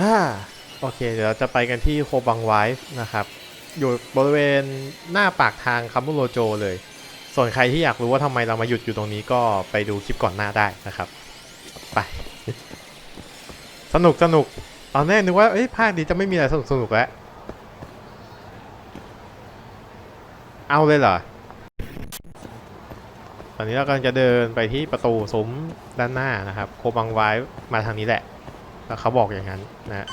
อ่าโอเค เดี๋ยวเราจะไปกันที่โคบังไวฟ์นะครับ อยู่บริเวณหน้าปากทางคัมบูโรโจเลย ส่วนใครที่อยากรู้ว่าทำไมเรามาหยุดอยู่ตรงนี้ก็ไปดูคลิปก่อนหน้าได้นะครับ ไป สนุกสนุกตอนแรกนึกว่าเอ้ยภาคนี้จะไม่มีอะไรสนุกสนุกแล้ว เอาเลยเหรอ ตอนนี้เรากำลังจะเดินไปที่ประตูซุ้มด้านหน้านะครับ โคบังไวฟ์มาทางนี้แหละ เขาบอกอย่างนั้นนะ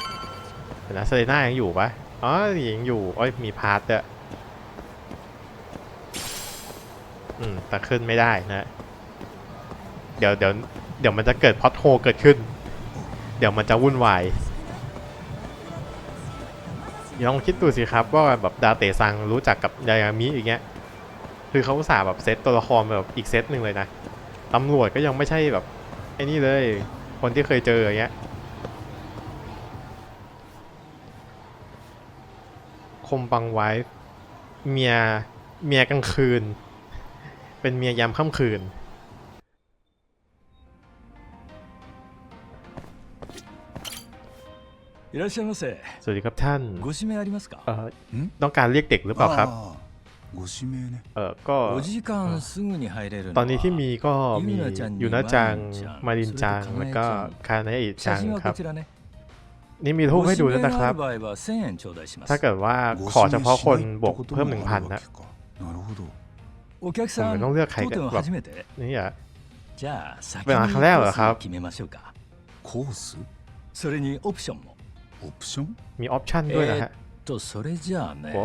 เดี๋ยวนะเซเลน่ายังอยู่ปะอ๋อยังอยู่โอ้ยมีพาร์ทด้วยอืมแต่ขึ้นไม่ได้นะ เดี๋ยวเดี๋ยวเดี๋ยวมันจะเกิดพอตโฮเกิดขึ้น เดี๋ยวมันจะวุ่นวายลองคิดดูสิครับว่าแบบดาเตซังรู้จักกับยายามิอย่างเงี้ย คือเขาอุตส่าห์แบบเซตตัวละครแบบอีกเซตหนึ่งเลยนะ ตำรวจก็ยังไม่ใช่แบบไอ้นี่เลย คนที่เคยเจออย่างเงี้ย คมบังไว้ เมีย เมียกลางคืน เป็นเมียยามค่ำคืน いらっしゃいませ สวัสดีครับท่าน ご指名ありますか เอ่อ ん ต้องการเรียกเด็กหรือเปล่าครับ ああご指名ね เออก็ お時間すぐに入れるのは ตอนนี้ที่มีก็มี ยูนาจัง ยูนาจัง มา มา ริ ริน นจั จัง ง แล้วก็ แล้วก็ คานาเอะจัง 写真は ครั こ บ ちらね นี่มีรูปให้ดูนะครับ ถ้าเกิดว่าขอเฉพาะคนบวกเพิ่มหนึ่งพันนะผมต้องเลือกใครกันแบบนี่อะเป็นครั้งแรกเหรอครับมีออปชั่นด้วยนะฮะโอ้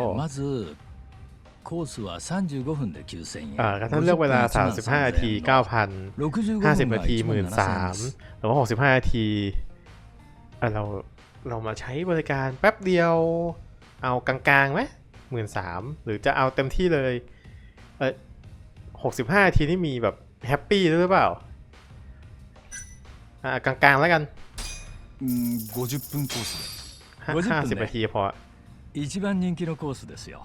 コースは35分で9000円。อ่าถ้าเลือกเวลา 35นาที9,000 50นาที13,000หรือว่า65นาทีเรา เรามาใช้บริการแป๊บเดียว เอากลางๆไหมหมื่นสามหรือจะเอาเต็มที่เลย เออ65 นาทีนี่มีแบบแฮปปี้ด้วยหรือเปล่า อ่ากลางๆแล้วกัน うん50分コースห้า 50 ห้า 分 สิบ ね นาทีพอ 一番人気のコースですよ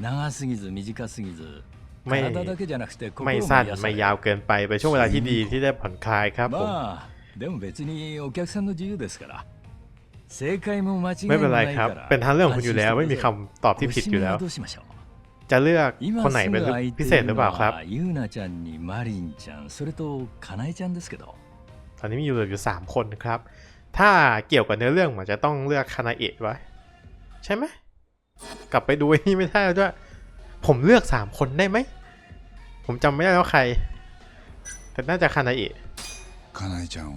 長すぎず短すぎず ไม่ 体だけじゃなくて心 ไม่ も สั้น 癒さ ไม่ れる ยาวเกินไปเป็นช่วงเวลาที่ดีที่ได้ผ่อนคลายครับผม まあでも別にお客さんの自由ですから正解も間違い ไม่ も เป็นไร ない ครับ から เป็นทางเรื่องของคุณอยู่แล้ว ไม่มีคำตอบที่ผิดอยู่แล้ว ご指名はどうしましょう จะเลือก 今 คนไหน す เป็น ぐ空い พิ て เศ い ษ る หรือ の เปล่าครับ はゆうなちゃんにマリンちゃんそれとかなえちゃんですけど ตอนนี้มีอยู่เหลืออยู่สามคนนะครับ ถ้าเกี่ยวกับเนื้อเรื่องมันจะต้องเลือกคานาเอะไว้ใช่ไหม กลับไปดูไอ้นี่ไม่ได้แล้วด้วย ผมเลือกสามคนได้ไหม ผมจำไม่ได้แล้วใคร แต่น่าจะคานาเอะ かなえちゃんを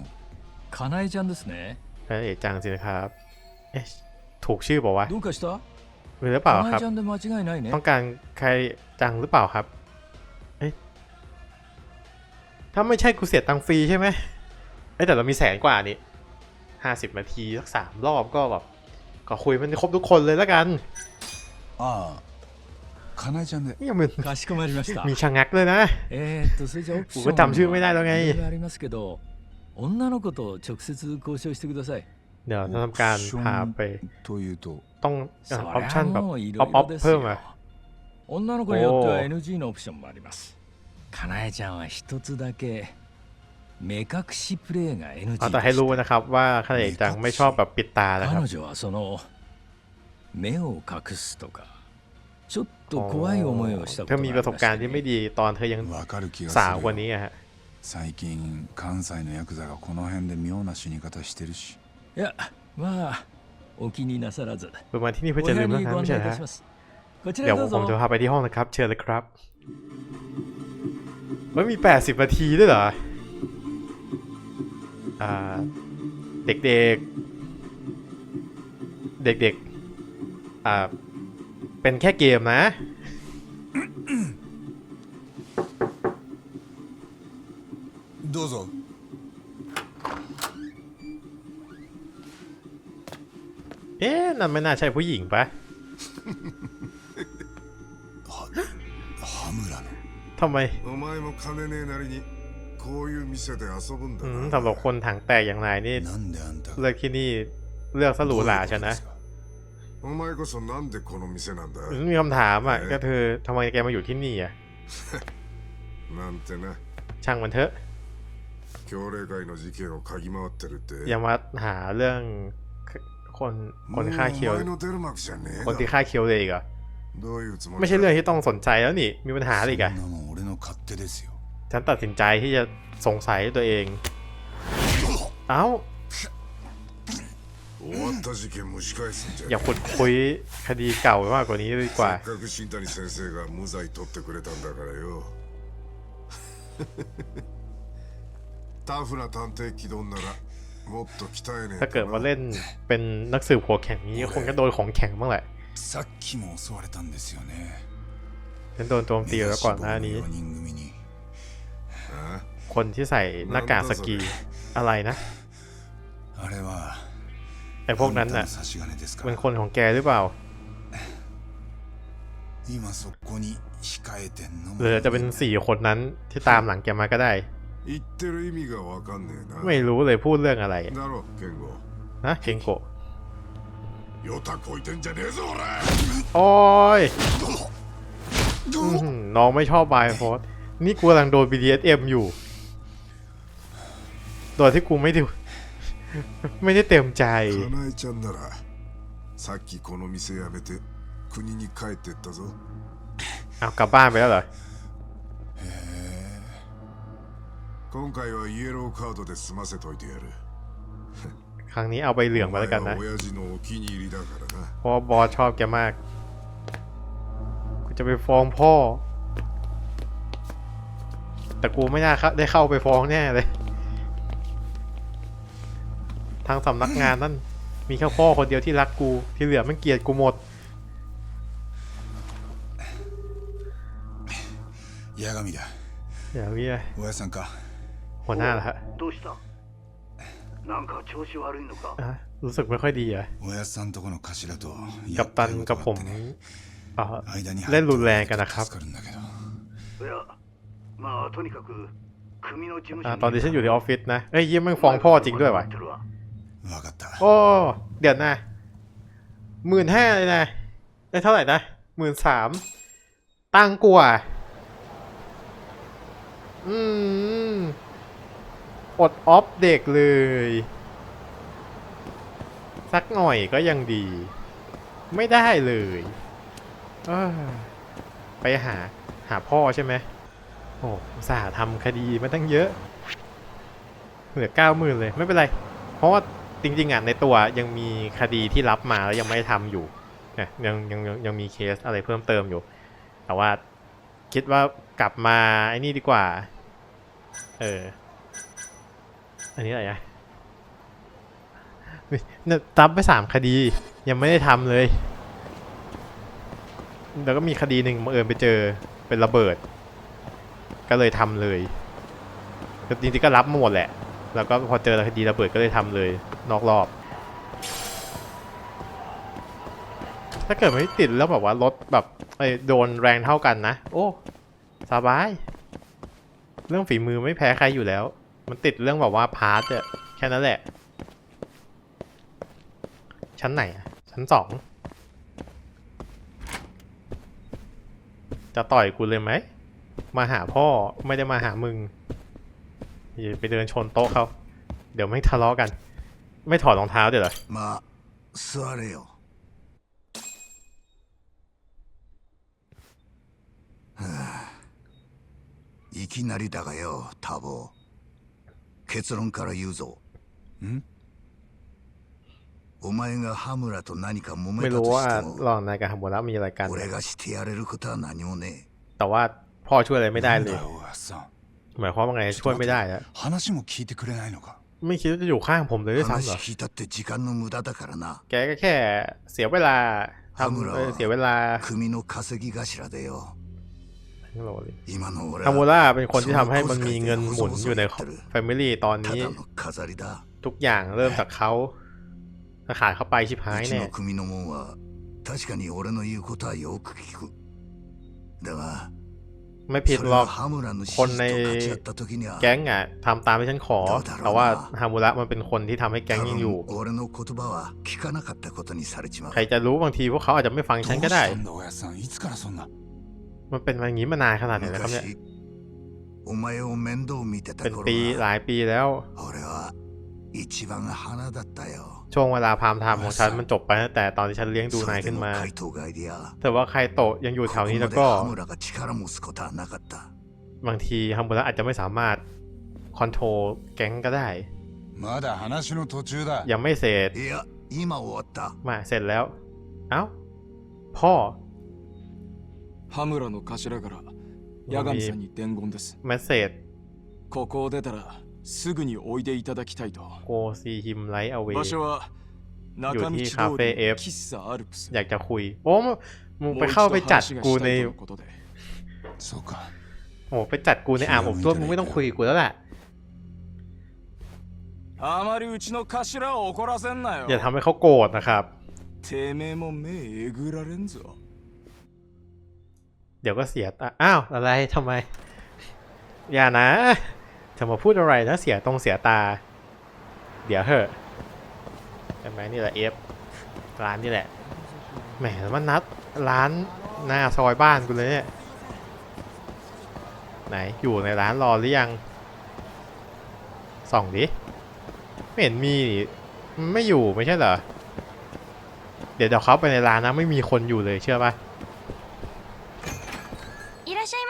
かなえちゃんですね พระเอกจังสินะครับเอ๊ะถูกชื่อบอกว่าหรือเปล่าครับ ต้องการใครจังหรือเปล่าครับเอ๊ะถ้าไม่ใช่กูเสียตังฟรีใช่ไหมเอ๊แต่เรามีแสนกว่านี้ห้าสิบนาทีสักสามรอบก็แบบก็คุยมันครบทุกคนเลยแล้วกันอ่าคณะจังเนี่ยยังเป็นมีชะงักเลยนะผมก็จำชื่อไม่ได้แล้ไง いろいろありますけど女の子と直接交渉してください เดี๋ยวจะทำการพาไป というと ต้องอ そ อปชั่น りゃ แบบ もうい อ ろ อฟออฟ いろです เพิ่ม よ อ่ะ 女の子によってはおー NG のオプションもありますかなえちゃんは一つだけ目隠しプレイが NG เอา で แต่ให้รู้ し นะครับว่าคานาเอะจังไม่ชอบแบบปิดตา た นะครับ 彼女はその目を隠すとかちょっと怖い思いをしたこ เธ と อ があ มี り ประสบ まし การ た ณ์ที่ไม่ ね ดีตอนเธอยัง わかる気が สาว す กว่า る นี้ よ อะฮะ 最近関西のヤクザがこの辺で妙な死に方してるしいやまあお気になさらず เป็นวันที่นี่ お เพื่อ 部 จะลื 屋 มเรื่อง に นั้น ご案 ไม่ใช่ 内い เหรอ たし ฮะ ますこち เดี๋ย ら ว へどう ผมจะ ぞ พาไปที่ห้องนะครับ เชิญเลยครับไม่มี 80 นาทีด้วยเหรอ อ่า เด็กๆ เด็กๆ อ่า เป็นแค่เกมนะ どうぞ เอ๊ะ นั่นไม่น่าใช่ผู้หญิงปะ 羽村の ทำไม お前も金ねえなりにこういう店で遊ぶんだ อืม な สำหรับคนถังแตกอย่างนายนี่ なんであんた เลือกที่นี่ เลือกสรูหราใช่นะ お前こそなんでこの店なんだ อืมมีคำถามอ่ะ ก็เธอทำไมแกมาอยู่ที่นี่อ่ะ なんてな ช่างมันเถอะ 協励会の事件を嗅ぎ回ってるって อย่ามาหาเรื่อง คนคนฆ่าเคียว もうお前の出る幕じゃねえ คนที่ だろ ฆ่าเคียวเลยอีกเหรอ どういうつもりだ ไม่ใช่เรื่องที่ต้องสนใจแล้วนี่ มีปัญหาอะไรอีก そ อะ んなもん俺の勝手ですよ ฉันตัดสินใจที่จะสงสัยตัวเอง เอ้า 終わった事件蒸し返すんじゃ อย่าขุดคุยคดีเก่ามากกว่านี้ดีกว่า タフな探偵気取んならもっと鍛えね ถ้า え เกิด と ว่า な เล่นเป็นนักสืบหัวแข็งนี้คงจะโดนของแข็งบ้างแหละ さっきも襲われたんですよね ฉันโดนโจมตีแล้วก่อนหน้านี้ 4人組にあ คนที่ใส่หน้ากากสกีอะไรนะ あれは ไอ้พวกนั้นน่ะ あたの差し金ですか เป็น ら คนของแกหรือเปล่า 今そこに控えてんのも หรือจะเป็นสี่คนนั้นที่ตามหลังแกมาก็ได้ 言ってる意味がわかんねえな ไม่รู้เลยพูดเรื่องอะไร だろケンゴ นะเกงโกะ ヨタこいてんじゃねえぞ俺 โอ้ยอื้อหือน้องไม่ชอบบายโฟสนี่กูกำลังโดน BDSM อยู่ โดยที่กูไม่ได้ ไม่ได้เต็มใจ かなえちゃんならさっきこの店辞めて国に帰ってったぞ เอากลับบ้านไปแล้วเหรอ 今回はイエローカードで済ませといてやる ครั้งนี้เอาใบเหลืองมาแล้วกันนะ お前は親父のお気に入りだからな เพราะว่าบอสชอบแกมาก กูจะไปฟ้องพ่อ แต่กูไม่น่าเข้าได้เข้าไปฟ้องแน่เลย ทางสำนักงานนั่น มีแค่พ่อคนเดียวที่รักกู ที่เหลือมันเกลียดกูหมด 八神だ อย่างนี้เลย おやさんか หัวหน้าเหรอฮะ どうしたなんか調子悪いのか อ่ะรู้สึกไม่ค่อยดีเหรอ่ะ おやさんとこの頭と กัปตันกับผม ね เอ่อ 間に เล่นรุนแรงกันนะครับ 助かるんだけどいやまあとにかく組の事務 อ่ะ 所 ตอนที่ฉันอยู่ในออฟฟิศนะ เอ้ยยี่ยมงฟ้องพ่อจริงด้วยวะ てるわ分かった โอ้ เดี๋ยวนะหมื่นห้าเลยนะ ได้เท่าไหร่นะหมื่นสามตังกว่า อืม อดออฟเด็กเลย สักหน่อยก็ยังดี ไม่ได้เลยเออไปหาหาพ่อใช่ไหมโอ้สาทำคดีมาตั้งเยอะ เหลือเก้าหมื่นเลยไม่เป็นไร เพราะว่าจริงๆอะในตัวยังมีคดีที่รับมาแล้วยังไม่ทำอยู่เนี่ยยังยังยังมีเคสอะไรเพิ่มเติมอยู่ แต่ว่าคิดว่ากลับมาไอ้นี่ดีกว่า เออ อันนี้อะไรอะเนี่ยตับไปสามคดี ยังไม่ได้ทำเลย แล้วก็มีคดีหนึ่งบังเอิญไปเจอเป็นระเบิด ก็เลยทำเลยจริงๆก็รับหมดแหละ แล้วก็พอเจอคดีระเบิดก็เลยทำเลย นอกรอบ ถ้าเกิดไม่ติดแล้วแบบว่ารถแบบไอ้โดนแรงเท่ากันนะ โอ้ สบาย เรื่องฝีมือไม่แพ้ใครอยู่แล้ว มันติดเรื่องแบบว่าพาร์ทอะแค่นั้นแหละ ชั้นไหนอะชั้นสอง จะต่อยกูเลยไหม มาหาพ่อไม่ได้มาหามึง อย่าไปเดินชนโต๊ะเขา เดี๋ยวไม่ทะเลาะกัน ไม่ถอดรองเท้าเดี๋ยวเหรอ まあ座れよいきなりだがよ多忙 結論から言うぞんお前が羽村と何か揉 ไม่ めた รู้ と ว่า して ล も องนายกับฮัมโมระมีอะไรกัน 俺がしてやれることは何もね แต่ว่าพ่อช่วยอะไรไม่ได้ なん เล だ ย よおやさん หมายความว่าไงช่วยไม่ได้แล้ว 話も聞いてくれないのか ไม่คิดว่าจะอยู่ข้างผมเลย え ด้วยซ้ำเหรอ 話聞いたって時間の無駄だからな แกก็แค่เสียเวลาทำเออเสียเวลา 組の稼ぎ頭でよ ฮัลโลเลยฮามูระเป็นคนที่ทำให้มันมีเงินหมุนอยู่ในแฟมิลี่ตอนนี้ ทุกอย่างเริ่มจากเขาถ้าขายเข้าไปชิบหายแน่ไม่ผิดหรอก คนในแก๊งอะทำตามที่ฉันขอ แต่ว่าฮามุระมันเป็นคนที่ทำให้แก๊งยังอยู่ ใครจะรู้บางทีพวกเขาอาจจะไม่ฟังฉันก็ได้ มันเป็นมาอย่างนี้มานานขนาดไหนแล้วครับเนี่ยเป็นปีหลายปีแล้ว ช่วงเวลาพามไทมของฉันมันจบไปตั้งแต่ตอนที่ฉันเลี้ยงดูนายขึ้นมา แต่ว่าใครโตยังอยู่แถวนี้แล้วก็บางทีฮัมบุระอาจจะไม่สามารถคอนโทรลแก๊งก็ได้ยังไม่เสร็จมาเสร็จแล้ว เอ้า พ่อ 羽村の頭から八神さんに伝言です เมสเซจ ここを出たらすぐにおいでいただきたいと โกซีฮิมไลท์เอาเว 場所は中道通りカフェ F 喫茶アルプス อยากจะคุย โอ้มึงมึง も ไป う一 เข้าไป 度 จัด 話が กู した ใน いとのことで そうか โอ้ไปจัดกูในอ่างอบตัวมึงไม่ต้องคุยกับกูแล้วแหละ あまりうちの頭を怒らせんなよ อย่าทำให้เขาโกรธนะครับ てめえも目えぐられんぞ เดี๋ยวก็เสียตาอ้าวอะไรทำไม อย่านะจะมาพูดอะไรนะเสียตรงเสียตา เดี๋ยวเหอะใช่ไหมนี่แหละเอฟร้านนี่แหละแหมมันนัดร้านหน้าซอยบ้านกูเลยเนี่ยไหนอยู่ในร้านรอหรือยังส่องดิไม่เห็นมีไม่อยู่ไม่ใช่เหรอเดี๋ยวเดี๋ยวเขาไปในร้านนะไม่มีคนอยู่เลยเชื่อปะ่ะ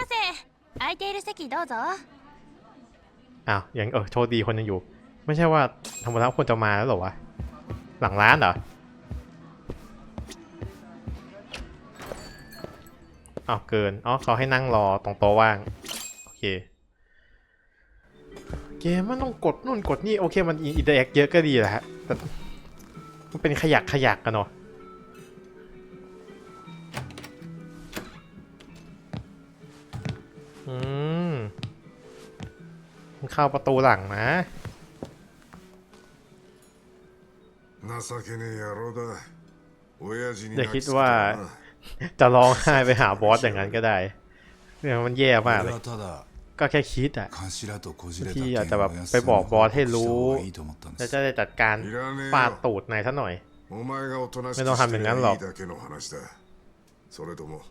ませ空いている席どうぞ อ้าวยังเออโชคดีคนยังอยู่ ไม่ใช่ว่าธรรมดาคนจะมาแล้วเหรอวะ หลังร้านเหรออ้าวเกินอ๋อเขาให้นั่งรอตรงโต๊ะว่าง โอเค เกมมันต้องกดนู่นกดนี่ โอเคมันอินเตอร์แอคเยอะก็ดีแหละฮะแต่มันเป็นขยักขยักกันเนาะ เข้าประตูหลังนะ 情けねえ野郎だ親父に อย่า 泣 คิ き ด つけた ว่า らな จะร้องไห้ไปหาบอสอย่างนั้นก็ได้เนี่ยมันแย่มาก 俺 เลย はただ ก็แค่คิดอ่ะ 頭とこじれた ที่ 剣 อาจจะแบบ を安 ไปบอกบอสให้รู้ した方がいいと思ったんで แล้ว す จะได้จัดการ いらねえ ฟาด よ ตูดนายซะหน่อย お前がおとなしく目の半してり分なんだゃいいだけの話だそれとも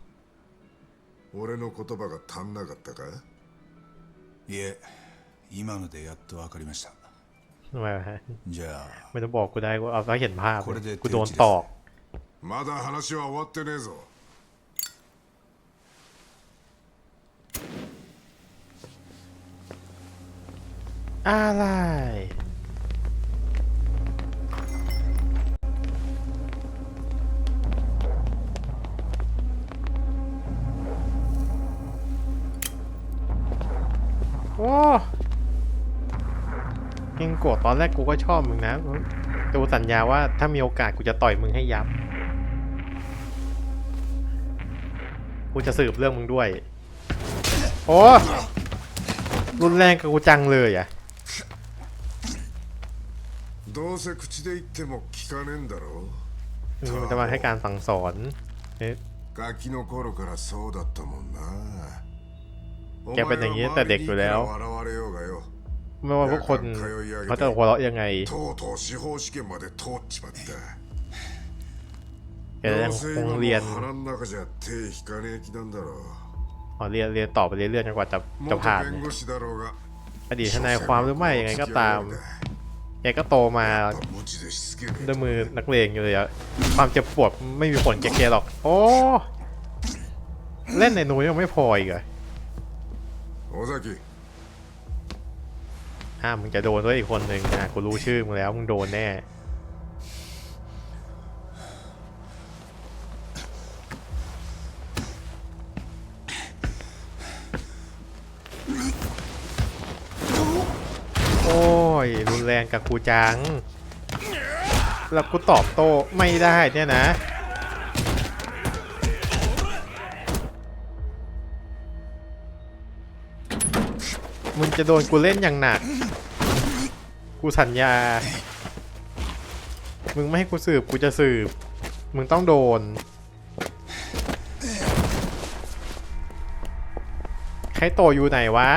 俺の言葉が足んなかったかいえ 今のでやっと分かりました ทำไมวะฮะ じゃあ ไม่ต้องบอกกูได้กูเอาแล้วเห็นภาพ これで กูโดน 手打ちです ตอก まだ話は終わってねえぞ อะไร โอ้ เก่งโกรธตอนแรกกูก็ชอบมึงนะแต่กูสัญญาว่าถ้ามีโอกาสกูจะต่อยมึงให้ยับ กูจะสืบเรื่องมึงด้วย โอ้รุนแรงกับกูจังเลยอ่ะ どうせ口で言っても聞かねえんだろ มึงมันจะมาให้การสั่งสอนเอ๊ะ ガキの頃からそうだったもんなお แกเป็นอย่างนี้ตั้งแต่เด็กอยู่แล้ว 笑われようがよ ไม่ว่าพวกคนเขาจะหัวเราะยังไงแต่ยังคงเรียนอ๋อเรียนเรียนต่อไปเรื่อยๆจนกว่าจะจะผ่านอดีตทนายความหรือไม่ยังไงก็ตามแกก็โตมาด้วยมือนักเลงอยู่เลยอะความเจ็บปวดไม่มีผลแกๆหรอก โอ้เล่นในนู้ยังไม่พออีกเหรอ้ามมึงจะโดนด้วยอีกคนหนึ่งนะกูรู้ชื่อมึงแล้วมึงโดนแน่โอ้ยรุนแรงกับกูจัง แล้วกูตอบโต้ไม่ได้เนี่ยนะมึงจะโดนกูเล่นอย่างหนัก กูสัญญา มึงไม่ให้กูสืบ กูจะสืบ มึงต้องโดน ใครโตอยู่ไหนวะ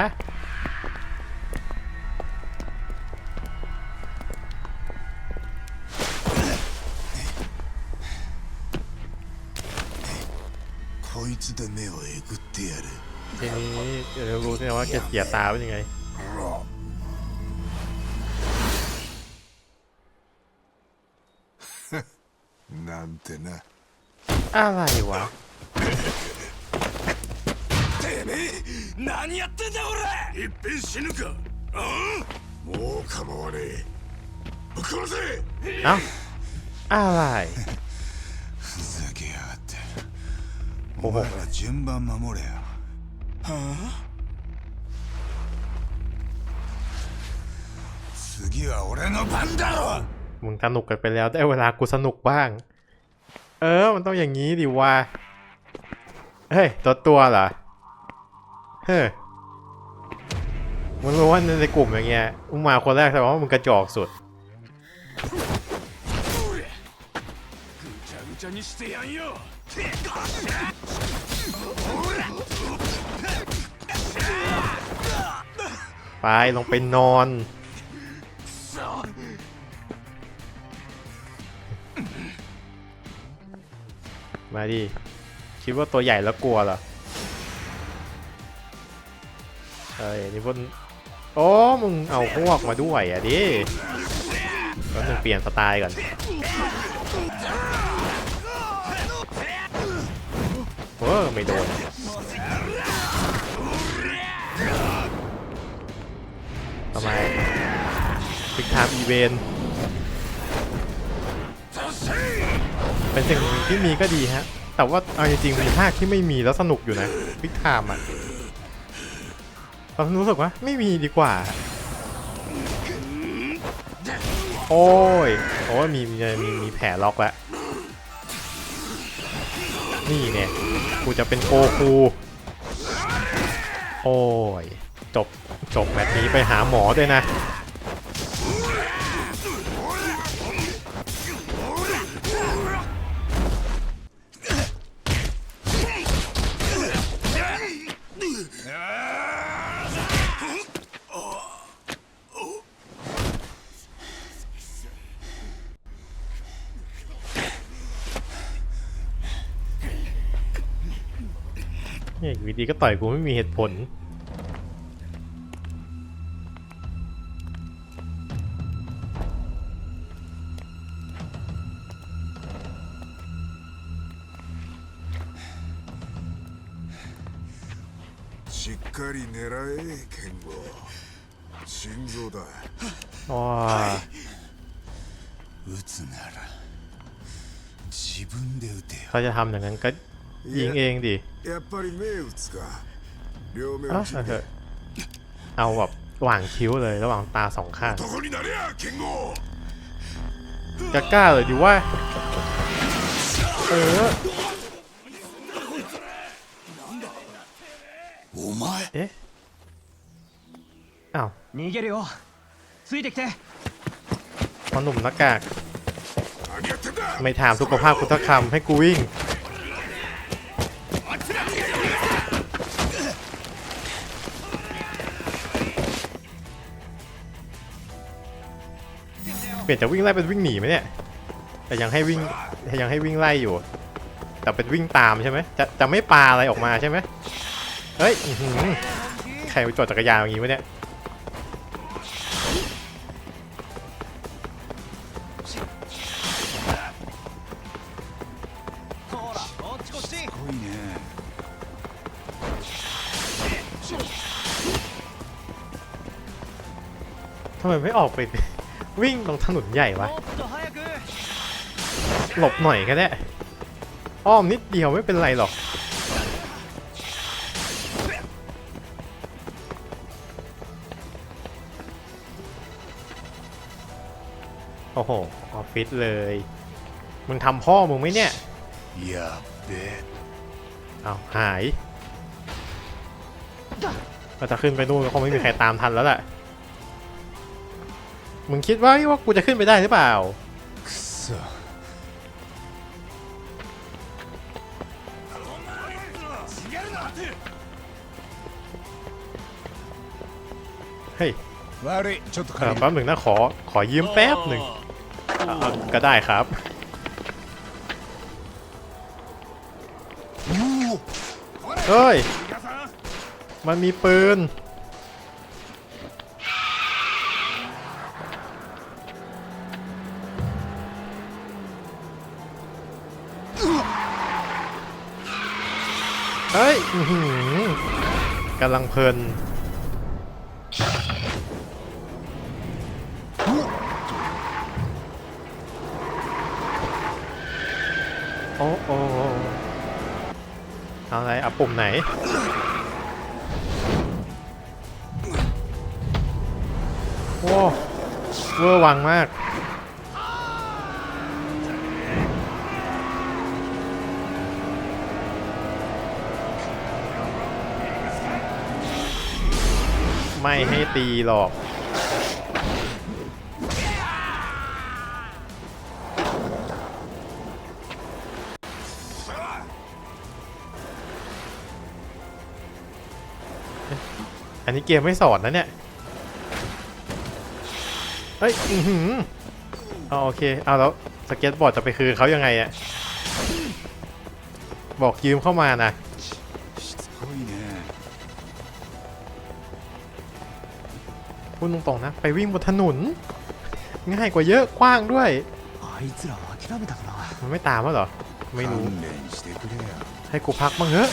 こいつで目をえぐってやる ทีนี้เดี๋ยวรู้ใช่ไหมว่าแกเสียตาเป็นยังไง なんてな อะไรวะ 何やってんだ俺いっぺん死ぬかああもう構わねえぶっ殺せ เอ้า อะไร ふざけやがってほほお前ら順番守れよ次は俺の番だろ มึงสนุกกันไปแล้วได้เวลากูสนุกบ้าง เออ มันต้องอย่างนี้ดิวะเฮ้ย ตัวตัวเหรอ เฮ้ยมึงรู้ว่าในกลุ่มอย่างเงี้ยมึงมาคนแรกแต่ว่ามึงกระจอกสุด ไปลงไปนอน มาดิ คิดว่าตัวใหญ่แล้วกลัวเหรอเอ้ยนี่พวกโอ้มึงเอาพวกมาด้วยอะดิแล้วมึงเปลี่ยนสไตล์ก่อนเออไม่โดนทำไมพิกทามอีเวน เป็นสิ่งที่มีก็ดีฮะ แต่ว่าเอาจริงๆมีภาคที่ไม่มีแล้วสนุกอยู่นะพิกทามอะเรารู้สึกว่าไม่มีดีกว่า โอ้ยโอ้ยมีมีมีมีแผลล็อกแล้วนี่เนี่ยกูจะเป็นโกคูโอ้ยจบจบแมตช์นี้ไปหาหมอด้วยนะ เนี่ยอยู่ดีๆก็ต่อยกูไม่มีเหตุผล しっかり狙えケンゴ心臓だ โอ้ย 撃つなら自分で撃てよ เขาจะทำอย่างนั้นก็ ยิงเองดิ やっぱり目打つか両目 เอ้า 打ち เอาเถอะเอาแบบหว่างคิ้วเลยระหว่างตาสองข้าง 男になりゃケンゴ จะกล้าเลยดิว่า เออ お前 เอ๊ะ อ้าว 逃げるよついてきて พอหนุ่มหน้ากาก 何やってんだ ไม่ถามสุขภาพกูสักคำให้กูวิ่ง เปลี่ยนจากวิ่งไล่เป็นวิ่งหนีไหมเนี่ย แต่ยังให้วิ่งยังให้วิ่งไล่อยู่ แต่เป็นวิ่งตามใช่ไหมจะจะไม่ปาอะไรออกมาใช่ไหมเฮ้ยใครไปจอดจักรยานอย่างงี้วะเนี่ยทำไมไม่ออกไป วิ่งลงถนนใหญ่วะหลบหน่อยก็ได้อ้อมนิดเดียวไม่เป็นไรหรอก โอ้โห ออฟฟิศเลย มึงทำพ่อมึงไหมเนี่ย อย่าเด็ดเอาหายเราจะขึ้นไปนู่นก็คงไม่มีใครตามทันแล้วแหละ มึงคิดว่าว่ากูจะขึ้นไปได้หรือเปล่า เฮ้ยอ่าแป๊บหนึ่งนะขอ ขอยืมแป๊บหนึ่งก็ได้ครับ เฮ้ย มันมีปืนำลังเพลินโอ้โอ้เอาอะไรเอาปุ่มไหน โอ้เวอร์วังมาก ไม่ให้ตีหรอก อันนี้เกมไม่สอนนะเนี่ย เฮ้ย อือหือเอาโอเค เอาแล้วสเก็ตบอร์ดจะไปคืนเขายังไงอะ บอกยืมเข้ามานะ ดตรงๆนะ ไปวิ่งบนถนน ง่ายกว่าเยอะกว้างด้วยมันไม่ตามวะเหรอ ไม่รู้ ให้กูพักบ้างเถอะ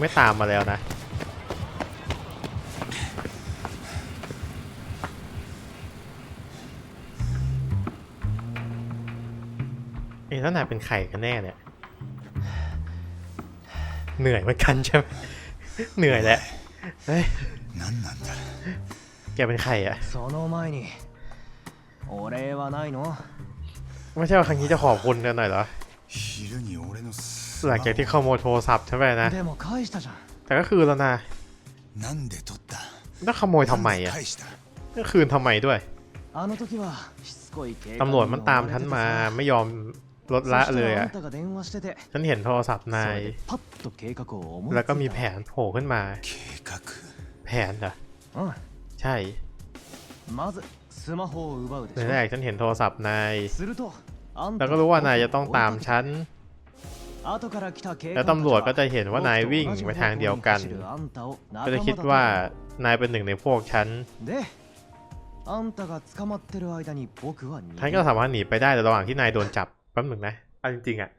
ไม่ตามมาแล้วนะ เอ๊ะแล้วนายเป็นใครกันแน่เนี่ย เหนื่อยเหมือนกันใช่ไหม เหนื่อยแหละเฮ้ย 何なんだ แกเป็นใครอะ その前にお礼はないの ไม่ใช่ว่าครั้งนี้จะขอบคุณกันหน่อยเหรอ 昼に俺のス หลังจากที่ขโมยโทรศัพท์ใช่ไหมนะ แต่ก็คือแล้วนะแล้วขโมยทำไมอะก็คืนทำไมด้วยตำรวจมันตามฉันมาไม่ยอมลดละเลยอะ ฉันเห็นโทรศัพท์นาย แล้วก็มีแผนโผล่ขึ้นมา แผนเหรอ ใช่ในแรกฉันเห็นโทรศัพท์นาย แล้วก็รู้ว่านายจะต้องตามฉัน แล้ว 官 ตำรวจก็จะเห็นว่านายวิ่งไปทางเดียวกัน ก็จะคิดว่านายเป็นหนึ่งในพวกฉัน であんたが捕まってる間に僕は逃 ฉัน げ ก็สามารถหนีไปได้แต่ระหว่างที่นายโดนจับแป๊บหนึ่งนะเอาจริงๆอะ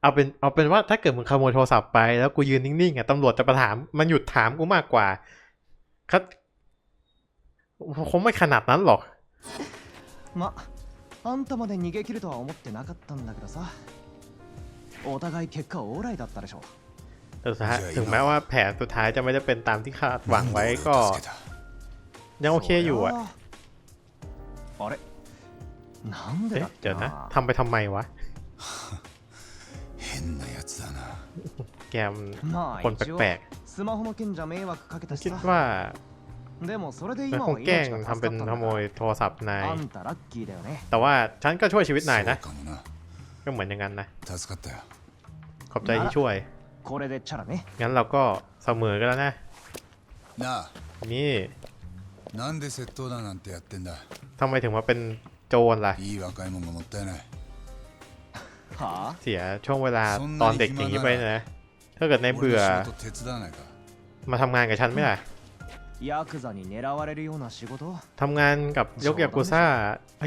เอาเป็นเอาเป็นว่าถ้าเกิดมึงขโมยโทรศัพท์ไปแล้วกูยืนนิ่งๆอะตำรวจจะมาถามมันหยุดถามกูมากกว่าเขาคงไม่ขนาดนั้นหรอก まあんたまで逃げ切るとは思ってなかったんだけどさ お互い結果オーライだったでしょ แต่สุดท้ายถึงแม้ว่าแผนสุดท้ายจะไม่ได้เป็นตามที่คาดหวัง なんで ไว้ 俺 ก็ を助けた ยังโอเคอยู่อะ そりゃあれなんで เอ๊ะ だっ เดี๋ け ยวนะ な ทำไปทำไมวะ 変なやつだな แกม まあ คน 一応 แปลก スマホの件じゃ迷惑かけた ๆ し คิด さ ว่า でもそれで มัน 今 ค は งแกล้ง 命が ทำ 助 เป็น かったん ขโมย だ โทรศัพท์นาย あんたラッキーだよね แต่ว่าฉันก็ช่วยชีวิตนายนะ そうかもな ก็เหมือนอย่างนั้นนะขอบใจที่ช่วยงั้นเราก็เสมอกันแล้วนะนี่ทำไมถึงมาเป็นโจรล่ะเสียช่วงเวลาตอนเด็กอย่างนี้ไปนะถ้าเกิดในเบื่อ มาทำงานกับฉันไม่ล่ะ ヤクザに狙われるような仕事 ทำงานกับยกยากุซ่า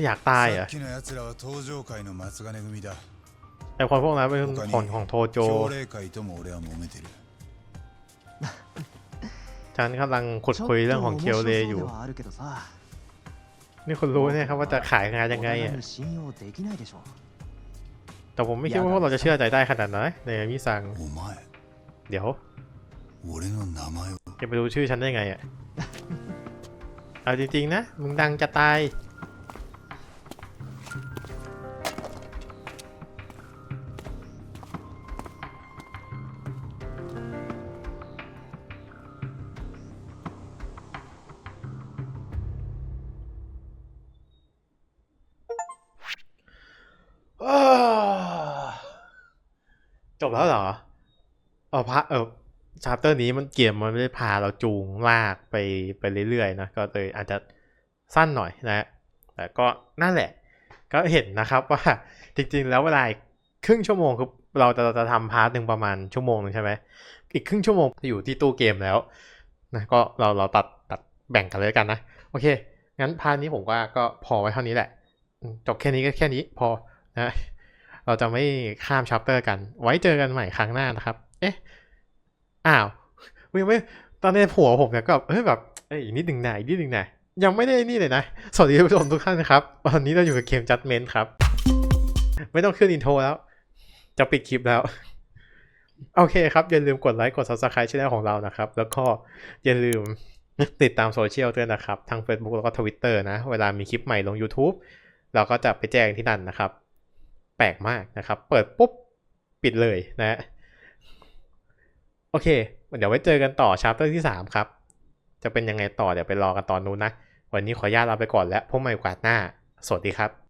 อยากตายเหร さ อ่ะ っきの奴らは登場界の松金組だ แต่คนพวกนั้นเป็นคนของโทโจ 奨励会とも俺は揉めてる ฉันกำลังขุดคุยเรื่องของเคียวเลอยู่ ちょっと面白そうではあるけどさ นี่คุณรู้เนี่ยครับว่าจะขายงานยังไง 俺 อ่ะ らに信用できないでしょ แต่ผมไม่คิดว่าพวกเราจะเชื่อใจได้ขนาดนั้นในมิซัง お前 เดี๋ยว 俺の名前を จะไปรู้ชื่อฉันได้ไงอ่ะ เอาจริงๆนะ มึงดังจะตาย จบแล้วเหรอ เออพระเออ ชาร์เตอร์นี้มันเกมมันไม่ได้พาเราจูงลากไปไปเรื่อยๆนะก็เลยอาจจะสั้นหน่อยนะแต่ก็นั่นแหละ ก็เห็นนะครับว่าจริงๆแล้วเวลาครึ่งชั่วโมงคือเราจะจะทำพาร์ทหนึ่งประมาณชั่วโมงหนึงใช่ไหมอีกครึ่งชั่วโมงอยู่ที่ตู้เกมแล้วนะก็เราเราตัดตัดแบ่งกันเลยกันนะโอเค งั้นพาร์ทนี้ผมว่าก็พอไว้เท่านี้แหละ จบแค่นี้ก็แค่นี้พอนะเราจะไม่ข้ามชัปเตอร์กัน ไว้เจอกันใหม่ครั้งหน้านะครับ เอ๊ะ อ้าวยังไม่ตอนนี้ผัวผมเนี่ยก็เฮ้ยแบบเอ้ยอีกนิดหนึ่งนะอีกนิดหนึ่งนะยังไม่ได้นี่เลยนะ สวัสดีผู้ชมทุกท่านนะครับ ตอนนี้เราอยู่กับเกม Judgment ครับ ไม่ต้องขึ้นอินโทรแล้ว จะปิดคลิปแล้ว โอเคครับ อย่าลืมกดไลค์กด Subscribe ช่องของเรานะครับ แล้วก็อย่าลืมติดตามโซเชียลด้วยนะครับทั้ง Facebook แล้วก็ Twitter นะ เวลามีคลิปใหม่ลง YouTube เราก็จะไปแจ้งที่นั่นนะครับ แปลกมากนะครับ เปิดปุ๊บ ปิดเลยนะ โอเค เดี๋ยวไว้เจอกันต่อชาร์เตอร์ที่ 3 ครับ จะเป็นยังไงต่อเดี๋ยวไปรอกันตอนนู้นนะ วันนี้ขออนุญาตลาไปก่อนแล้วพบใหม่โอกาสหน้า สวัสดีครับ